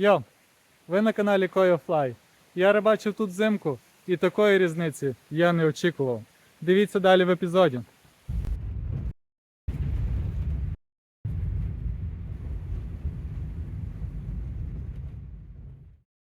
Йо, ви на каналі Fly. Я рибачив тут взимку, і такої різниці я не очікував. Дивіться далі в епізоді.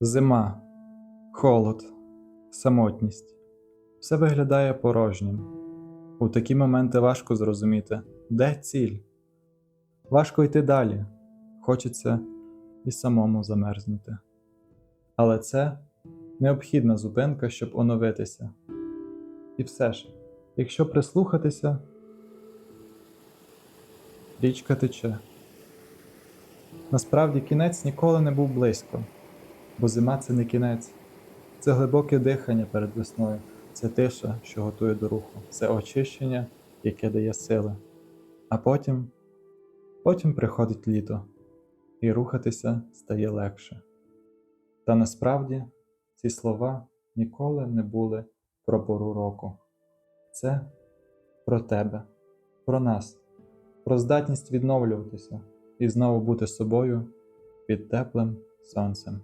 Зима, холод, самотність. Все виглядає порожнім. У такі моменти важко зрозуміти, де ціль. Важко йти далі. Хочеться і самому замерзнути. Але це необхідна зупинка, щоб оновитися. І все ж, якщо прислухатися, річка тече. Насправді кінець ніколи не був близько. Бо зима це не кінець, це глибоке дихання перед весною, це тиша, що готує до руху, це очищення, яке дає сили. А потім, потім приходить літо, і рухатися стає легше. Та насправді ці слова ніколи не були про пору року. Це про тебе, про нас, про здатність відновлюватися і знову бути собою під теплим сонцем.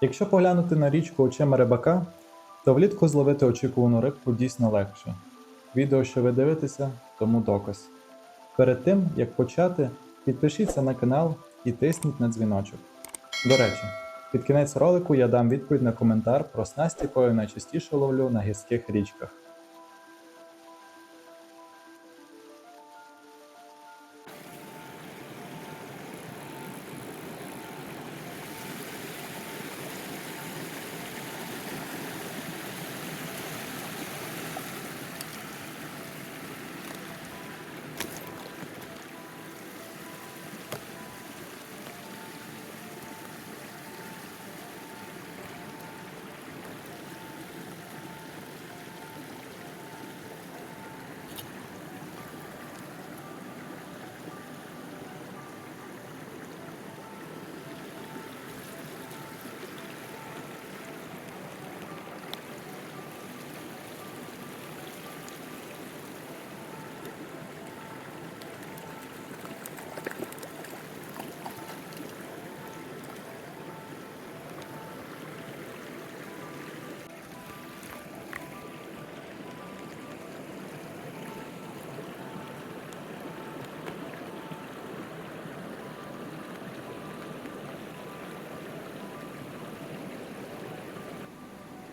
Якщо поглянути на річку очима рибака, то влітку зловити очікувану рибку дійсно легше. Відео, що ви дивитеся, тому доказ. Перед тим, як почати, підпишіться на канал і тисніть на дзвіночок. До речі, під кінець ролику я дам відповідь на коментар про снасть, якою найчастіше ловлю на гірських річках.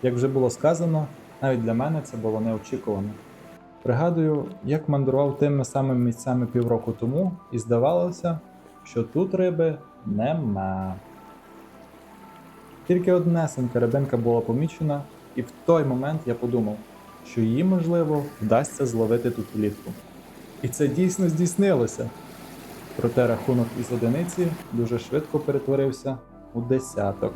Як вже було сказано, навіть для мене це було неочікувано. Пригадую, як мандрував тими самими місцями півроку тому, і здавалося, що тут риби нема. Тільки однесенька рибинка була помічена, і в той момент я подумав, що її, можливо, вдасться зловити тут влітку. І це дійсно здійснилося. Проте рахунок із одиниці дуже швидко перетворився у десяток.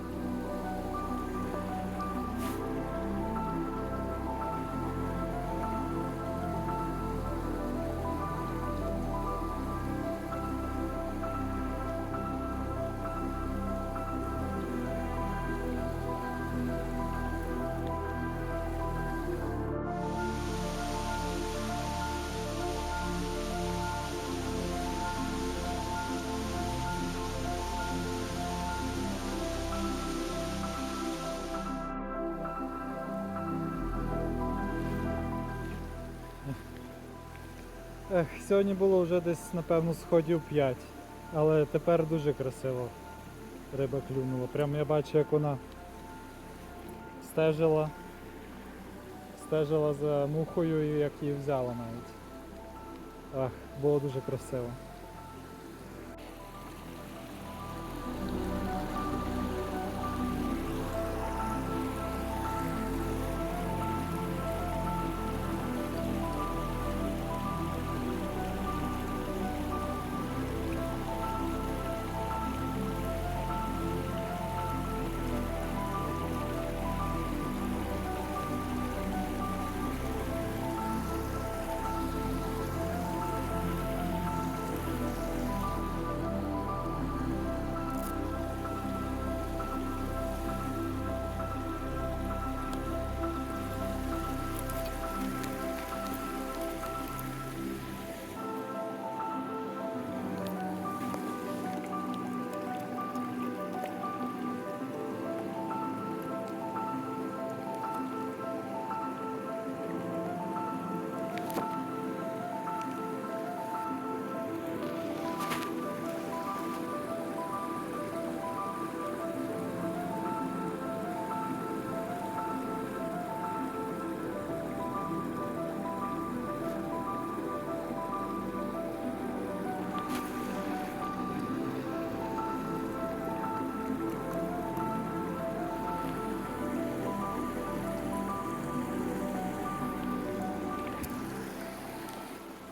Ех, сьогодні було вже десь, напевно, сходів 5. Але тепер дуже красиво риба клюнула. Прямо я бачу, як вона стежила, стежила за мухою і як її взяла навіть. Ах, було дуже красиво.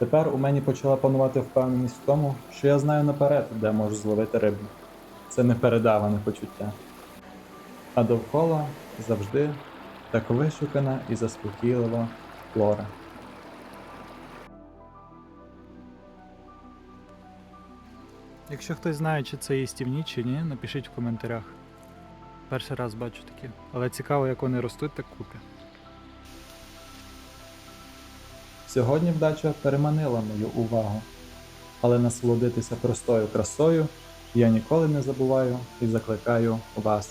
Тепер у мені почала панувати впевненість в тому, що я знаю наперед, де можу зловити рибу. Це непередаване почуття. А довкола завжди так вишукана і заспокійлива флора. Якщо хтось знає, чи це їстівні, чи ні, напишіть в коментарях. Перший раз бачу такі. Але цікаво, як вони ростуть так купи. Сьогодні вдача переманила мою увагу, але насолодитися простою красою я ніколи не забуваю і закликаю вас.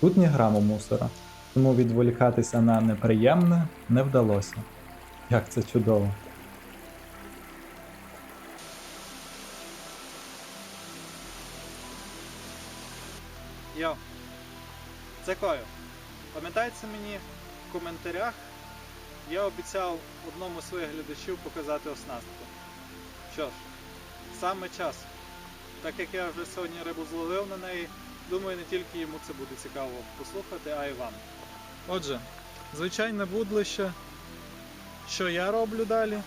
Тут ні граму мусора, тому відволікатися на неприємне не вдалося. Як це чудово! Йо, це Кою. Пам'ятається мені в коментарях, я обіцяв одному з своїх глядачів показати оснастку. Що ж, саме час. Так як я вже сьогодні рибу зловив на неї, думаю, не тільки йому це буде цікаво послухати, а й вам. Отже, звичайне вудлище, що я роблю далі,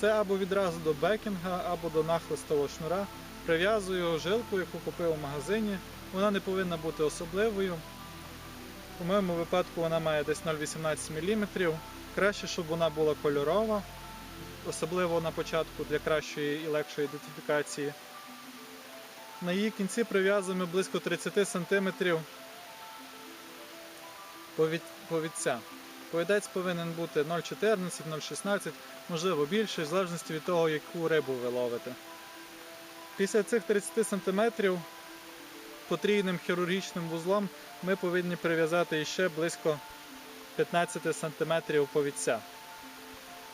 це або відразу до бекінга, або до нахлистового шнура. Прив'язую жилку, яку купив у магазині. Вона не повинна бути особливою. У моєму випадку вона має десь 0,18 мм. Краще, щоб вона була кольорова, особливо на початку для кращої і легшої ідентифікації. На її кінці прив'язуємо близько 30 см повід... повідця. Повідець повинен бути 0,14, 0,16, можливо більше, в залежності від того, яку рибу ви ловите. Після цих 30 см потрійним хірургічним вузлом ми повинні прив'язати ще близько 15 см повідця.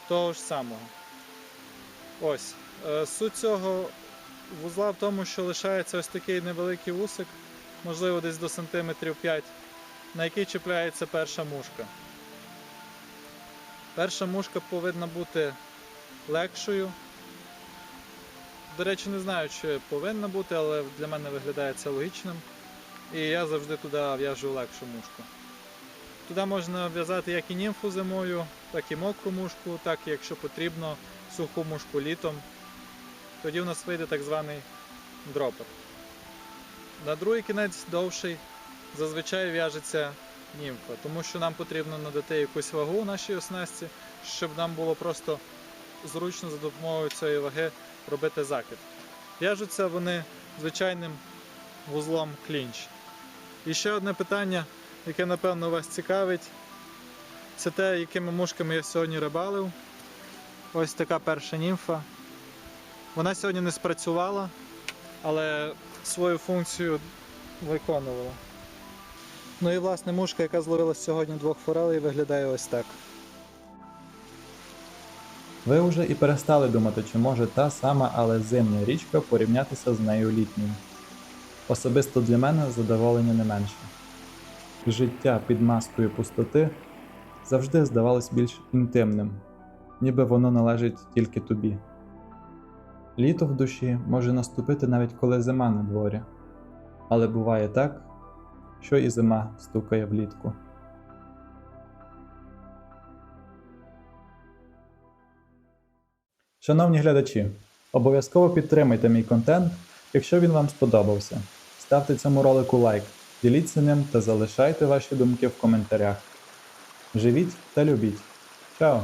Того ж самого. Ось. Е, Суть цього вузла в тому, що лишається ось такий невеликий вусик, можливо, десь до сантиметрів 5, на який чіпляється перша мушка. Перша мушка повинна бути легшою. До речі, не знаю, чи повинна бути, але для мене виглядає це логічним. І я завжди туди в'яжу легшу мушку. Туди можна в'язати як і німфу зимою, так і мокру мушку, так і якщо потрібно, суху мушку літом. Тоді в нас вийде так званий дропер. На другий кінець довший зазвичай в'яжеться німфа, тому що нам потрібно надати якусь вагу нашій оснастці, щоб нам було просто зручно за допомогою цієї ваги робити закид. В'яжуться вони звичайним вузлом клінч. І ще одне питання, яке напевно вас цікавить, це те, якими мушками я сьогодні рибалив. Ось така перша німфа. Вона сьогодні не спрацювала, але свою функцію виконувала. Ну і власне мушка, яка зловила сьогодні двох форелей, виглядає ось так. Ви вже і перестали думати, чи може та сама, але зимня річка порівнятися з нею літньою. Особисто для мене задоволення не менше. Життя під маскою пустоти завжди здавалось більш інтимним, ніби воно належить тільки тобі. Літо в душі може наступити навіть коли зима на дворі, але буває так, що і зима стукає влітку. Шановні глядачі, обов'язково підтримайте мій контент, якщо він вам сподобався. Ставте цьому ролику лайк, діліться ним та залишайте ваші думки в коментарях. Живіть та любіть. Чао!